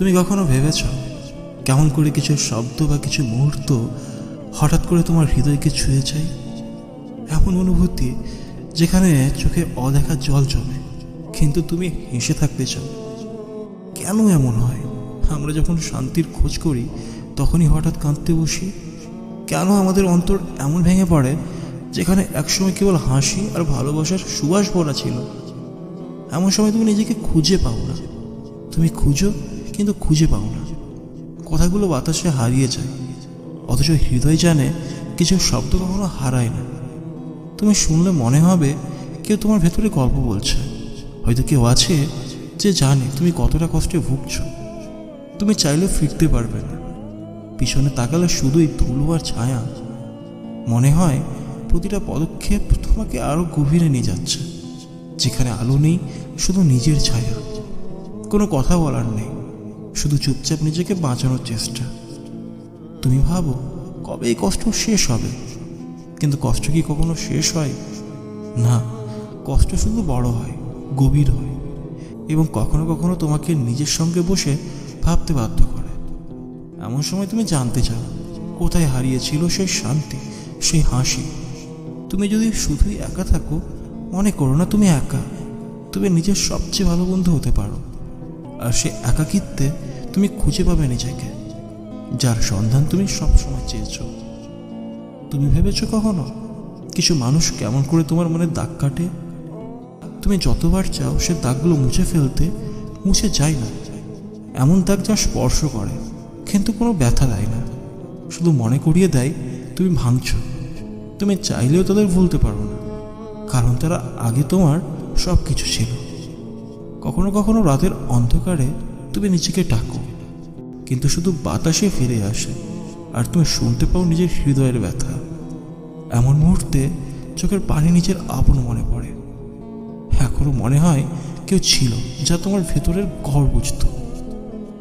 তুমি কখনো ভেবেছ কেমন করে কিছু শব্দ বা কিছু মুহূর্ত হঠাৎ করে তোমার হৃদয়কে ছুঁয়ে যায়? এমন অনুভূতি যেখানে চোখে অদেখা জল জমে, কিন্তু তুমি হেসে থাকতে চাও। কেন এমন হয়? আমরা যখন শান্তির খোঁজ করি, তখনই হঠাৎ কাঁদতে বসি। কেন আমাদের অন্তর এমন ভেঙে পড়ে যেখানে একসময় কেবল হাসি আর ভালোবাসার সুবাস ভরা ছিল? এমন সময় তুমি নিজেকে খুঁজে পাও না। তুমি খুঁজো কিন্তু খুঁজে পাও না। কথাগুলো বাতাসে হারিয়ে যায়, অথচ হৃদয় জানে কিছু শব্দ কখনো হারায় না। তুমি শুনলে মনে হবে কেউ তোমার ভেতরে গল্প বলছে। হয়তো কেউ আছে যে জানে তুমি কতটা কষ্টে ভুগছো। তুমি চাইলেও ফিরতে পারবে না। পিছনে তাকালে শুধুই ধুলো আর ছায়া। মনে হয় প্রতিটা পদক্ষেপ তোমাকে আরও গভীরে নিয়ে যাচ্ছে। যেখানে আলো নেই, শুধু নিজের ছায়া। কোনো কথা বলার নেই। শুধু চুপচাপ নিজেকে বাঁচানোর চেষ্টা। তুমি ভাবো, কবে এই কষ্ট শেষ হবে? কিন্তু কষ্ট কি কখনো শেষ হয়? না, কষ্ট শুধু বড় হয়, গভীর হয়, এবং কখনো কখনো তোমাকে নিজের সঙ্গে বসে ভাবতে বাধ্য করে। এমন সময় তুমি জানতে চাও, কোথায় হারিয়েছিল সেই শান্তি, সেই হাসি? তুমি যদি শুধুই একা থাকো, মনে করো না তুমি একা তুমি নিজের সবচেয়ে ভালো বন্ধু হতে পারো। আর সে একাকিত্বে তুমি খুঁজে পাবে নিজেকে, যার সন্ধান তুমি সবসময় চেয়েছো। তুমি ভেবেছো কখনো, কিছু মানুষ কেমন করে তোমার মনে দাগ কাটে? তুমি যতবার চাও সে দাগগুলো মুছে ফেলতে, মুছে যায় না। এমন দাগ যা স্পর্শ করে, কিন্তু কোনো ব্যথা দেয় না। শুধু মনে করিয়ে দেয়, তুমি ভাঙছ। তুমি চাইলেও তাদের ভুলতে পারো না, কারণ তারা আগে তোমার সব কিছু ছিল। কখনো কখনো রাতের অন্ধকারে তুমি নিজেকে ডাকো। কিন্তু শুধু বাতাসে ফিরে আসে, আর তুমি শুনতে পাও নিজের হৃদয়ের ব্যথা। এমন মুহূর্তে চোখের পানি নিজের আপন মনে পড়ে। এখনও মনে হয় কেউ ছিল যা তোমার ভেতরের ঘর বুঝত।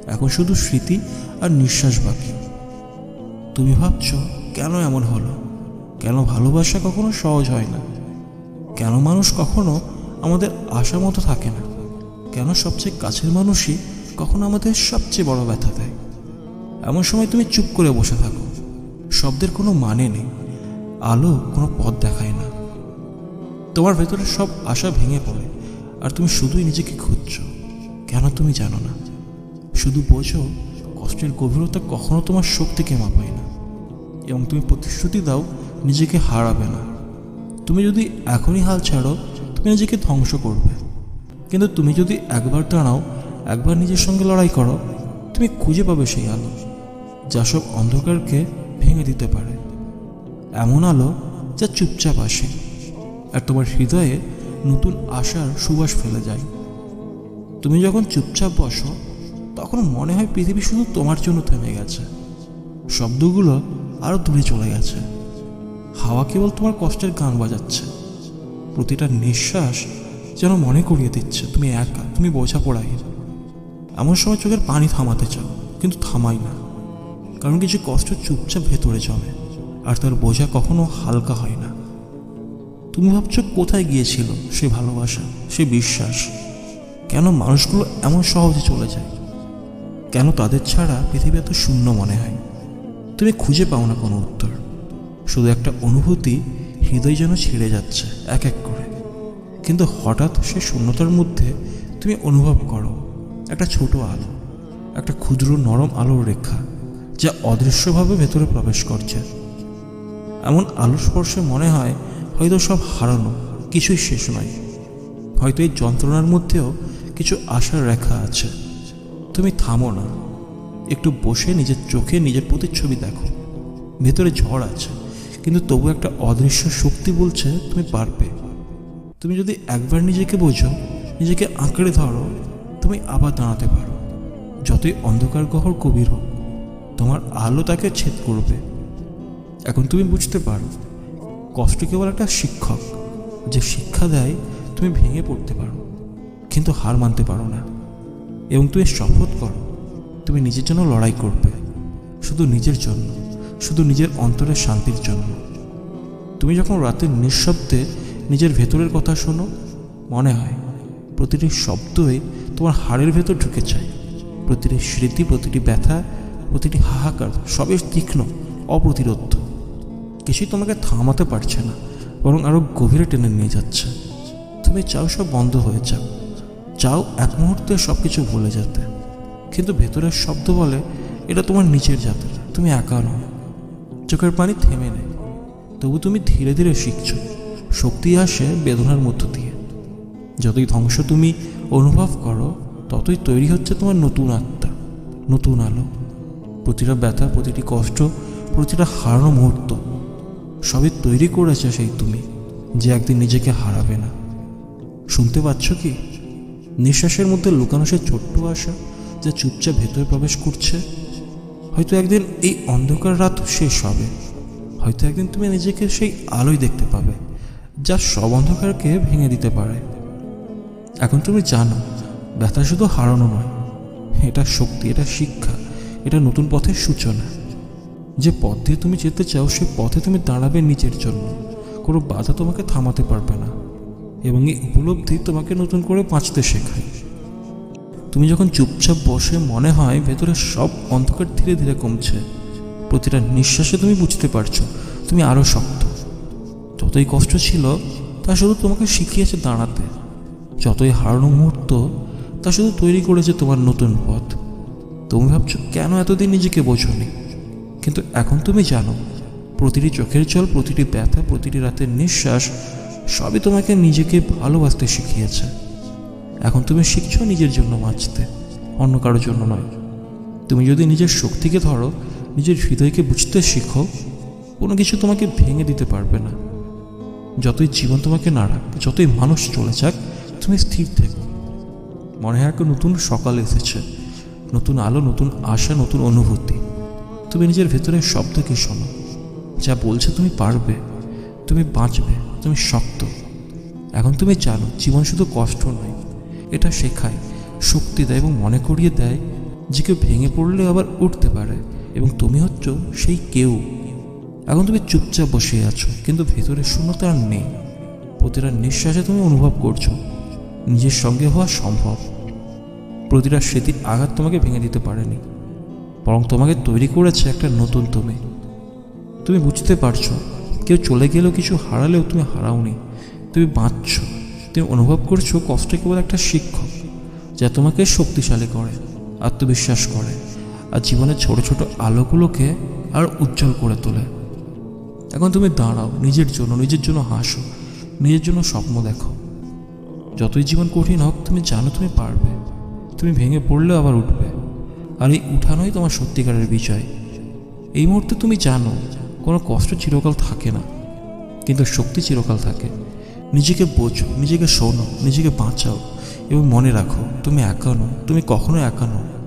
এখন শুধু স্মৃতি আর নিঃশ্বাস বাকি। তুমি ভাবছ, কেন এমন হলো? কেন ভালোবাসা কখনো সহজ হয় না? কেন মানুষ কখনো আমাদের আশা মতো থাকে না? কেন সবচেয়ে কাছের মানুষই কখনো আমাদের সবচেয়ে বড় ব্যথা দেয়। এমন সময় তুমি চুপ করে বসে থাকো। শব্দের কোনো মানে নেই। আলো কোনো পথ দেখায় না। তোমার ভেতরে সব আশা ভেঙে পড়ে। আর তুমি শুধুই নিজেকে খুঁজছো। কেন তুমি জানো না? শুধু বোঝো, কষ্টের গভীরতা কখনো তোমার শক্তিকে মাপায় না। এবং তুমি প্রতিশ্রুতি দাও, নিজেকে হারাবে না। তুমি যদি এখনই হাল ছাড়ো, তুমি নিজেকে ধ্বংস করবে। কিন্তু তুমি যদি একবার দাঁড়াও একবার নিজের সঙ্গে লড়াই করো, তুমি খুঁজে পাবে সেই আলো, যা সব অন্ধকারকে ভেঙে দিতে পারে। এমন আলো যা চুপচাপ আসে, আর তোমার হৃদয়ে নতুন আশার সুবাস ফেলে যায়। তুমি যখন চুপচাপ বসো, তখন মনে হয় পৃথিবী শুধু তোমার জন্য থেমে গেছে। শব্দগুলো আরও দূরে চলে গেছে। হাওয়া কেবল তোমার কষ্টের গান বাজাচ্ছে। প্রতিটা নিঃশ্বাস যেন মনে করিয়ে দিচ্ছে, তুমি একা, তুমি বোঝা পড়াই এমন সময় চোখের পানি থামাতে চাও, কিন্তু থামাই না। কারণ কিছু কষ্ট চুপচাপ ভেতরে জমে, আর তার বোঝা কখনো হালকা হয় না। তুমি ভাবছ কোথায় গিয়েছিল সে ভালোবাসা, সে বিশ্বাস? কেন মানুষগুলো এমন সহজে চলে যায়? কেন তাদের ছাড়া পৃথিবী এত শূন্য মনে হয়? তুমি খুঁজে পাও না কোনো উত্তর। শুধু একটা অনুভূতি হৃদয় যেন ছিঁড়ে যাচ্ছে, এক এক করে। কিন্তু হঠাৎ সে শূন্যতার মধ্যে তুমি অনুভব করো। একটা ছোট আলো, একটা ক্ষুদ্র নরম আলোর রেখা, যা অদৃশ্যভাবে ভেতরে প্রবেশ করছে। এমন আলো স্পর্শে মনে হয় হয়তো সব হারানো, কিছুই শেষ নয়। হয়তো এই যন্ত্রণার মধ্যেও কিছু আশার রেখা আছে। তুমি থামো না। একটু বসে নিজের চোখে নিজের প্রতিচ্ছবি দেখো। ভেতরে ঝড় আছে, কিন্তু তবু একটা অদৃশ্য শক্তি বলছে তুমি পারবে। তুমি যদি একবার নিজেকে বোঝো, নিজেকে আঁকড়ে ধরো তুমি আবার দাঁড়াতে পারো। যতই অন্ধকার গহর গভীর হোক, তোমার আলো তাকে ছেদ করবে। এখন তুমি বুঝতে পারো, কষ্ট কেবল একটা শিক্ষক, যে শিক্ষা দেয় তুমি ভেঙে পড়তে পারো, কিন্তু হার মানতে পারো না। এবং তুমি শপথ করো, তুমি নিজের জন্য লড়াই করবে, শুধু নিজের জন্য, শুধু নিজের অন্তরের শান্তির জন্য। তুমি যখন রাতের নিঃশব্দে নিজের ভেতরের কথা শোনো, মনে হয় প্রতিটি শব্দই তোমার হাড়ের ভেতর ঢুকে যায়। প্রতিটি স্মৃতি, প্রতিটি ব্যথা, প্রতিটি হাহাকার সবই তীক্ষ্ণ অপ্রতিরোধ কিছুই তোমাকে থামাতে পারছে না, বরং আরও গভীরে টেনে নিয়ে যাচ্ছে। তুমি চাও সব বন্ধ হয়ে যাও চাও এক মুহূর্তে সব কিছু ভুলে যেতে। কিন্তু ভেতরের শব্দ বলে, এটা তোমার নিচের যাত্রা, তুমি একা নয় চোখের পানি থেমে নেয় তবু তুমি ধীরে ধীরে শিখছো, শক্তি আসে বেদনার মধ্য দিয়ে। যতই ধ্বংস তুমি অনুভব করো, ততই তৈরি হচ্ছে তোমার নতুন আত্মা, নতুন আলো। প্রতিটা ব্যথা, প্রতিটি কষ্ট, প্রতিটা হারানো মুহূর্ত, সবই তৈরি করেছে সেই তুমি, যে একদিন নিজেকে হারাবে না। শুনতে পাচ্ছ কি? নিঃশ্বাসের মধ্যে লুকানো সে ছোট্ট আশা যা চুপচাপ ভেতরে প্রবেশ করছে। হয়তো একদিন এই অন্ধকার রাত শেষ হবে। হয়তো একদিন তুমি নিজেকে সেই আলোয় দেখতে পাবে, যা সব অন্ধকারকে ভেঙে দিতে পারে। এখন তুমি জানো, ব্যথা শুধু হারানো নয়, এটা শক্তি, এটা শিক্ষা, এটা নতুন পথের সূচনা। যে পথ দিয়ে তুমি যেতে চাও, সে পথে তুমি দাঁড়াবে নিজের জন্য। কোনো বাধা তোমাকে থামাতে পারবে না এবং এই উপলব্ধি তোমাকে নতুন করে বাঁচতে শেখায়। তুমি যখন চুপচাপ বসে মনে হয়, ভেতরে সব অন্ধকার ধীরে ধীরে কমছে। প্রতিটা নিঃশ্বাসে তুমি বুঝতে পারছ, তুমি আরও শক্ত। যতই কষ্ট ছিল, তা শুধু তোমাকে শিখিয়েছে দাঁড়াতে। যতই হারানো মুহূর্ত, তা শুধু তৈরি করেছে তোমার নতুন পথ। তুমি ভাবছ, কেন এতদিন নিজেকে বোঝনি? কিন্তু এখন তুমি জানো, প্রতিটি চোখের জল, প্রতিটি ব্যথা, প্রতিটি রাতের নিঃশ্বাস, সবই তোমাকে নিজেকে ভালোবাসতে শিখিয়েছে। এখন তুমি শিখছো নিজের জন্য বাঁচতে, অন্য কারোর জন্য নয়। তুমি যদি নিজের শক্তিকে ধরো, নিজের হৃদয়কে বুঝতে শিখো, কোনো কিছু তোমাকে ভেঙে দিতে পারবে না। যতই জীবন তোমাকে না রাখ, যতই মানুষ চলে যাক তুমি স্থির থেকো। মনে হয় নতুন সকাল এসেছে, নতুন আলো, নতুন আশা, নতুন অনুভূতি। তুমি নিজের ভেতরের শব্দকে শোনো। যা বলছে তুমি পারবে, তুমি বাঁচবে, তুমি শক্ত। এখন তুমি জানো, জীবন শুধু কষ্ট নয়, এটা শেখায়, শক্তি দেয় এবং মনে করিয়ে দেয় যে কেউ ভেঙে পড়লে আবার উঠতে পারে এবং তুমি হচ্ছ সেই কেউ। এখন তুমি চুপচাপ বসে আছো, কিন্তু ভেতরে শূন্যতা আর নেই। প্রতিটা নিঃশ্বাসে তুমি অনুভব করছ। নিজের সঙ্গে হওয়া সম্ভব। প্রতিটা স্মৃতির আঘাত তোমাকে ভেঙে দিতে পারেনি। বরং তোমাকে তৈরি করেছে একটা নতুন তুমি। তুমি বুঝতে পারছ, কেউ চলে গেলেও কিছু হারালেও তুমি হারাওনি। তুমি বাঁচছ। তুমি অনুভব করছ কষ্ট কেবল একটা শিক্ষক, যা তোমাকে শক্তিশালী করে, আত্মবিশ্বাস করে, আর জীবনের ছোট ছোট আলোগুলোকে আর উজ্জ্বল করে তোলে। এখন তুমি দাঁড়াও, নিজের জন্য নিজের জন্য হাসো, নিজের জন্য স্বপ্ন দেখো। যতই জীবন কঠিন হোক, তুমি জানো তুমি পারবে। তুমি ভেঙে পড়লেও আবার উঠবে। আর এই উঠানোই তোমার সত্যিকারের বিষয় এই মুহূর্তে তুমি জানো, কোনো কষ্ট চিরকাল থাকে না। কিন্তু শক্তি চিরকাল থাকে। নিজেকে বোঝো, নিজেকে শোনো, নিজেকে বাঁচাও এবং মনে রাখো, তুমি একা নও, তুমি কখনো একা নও।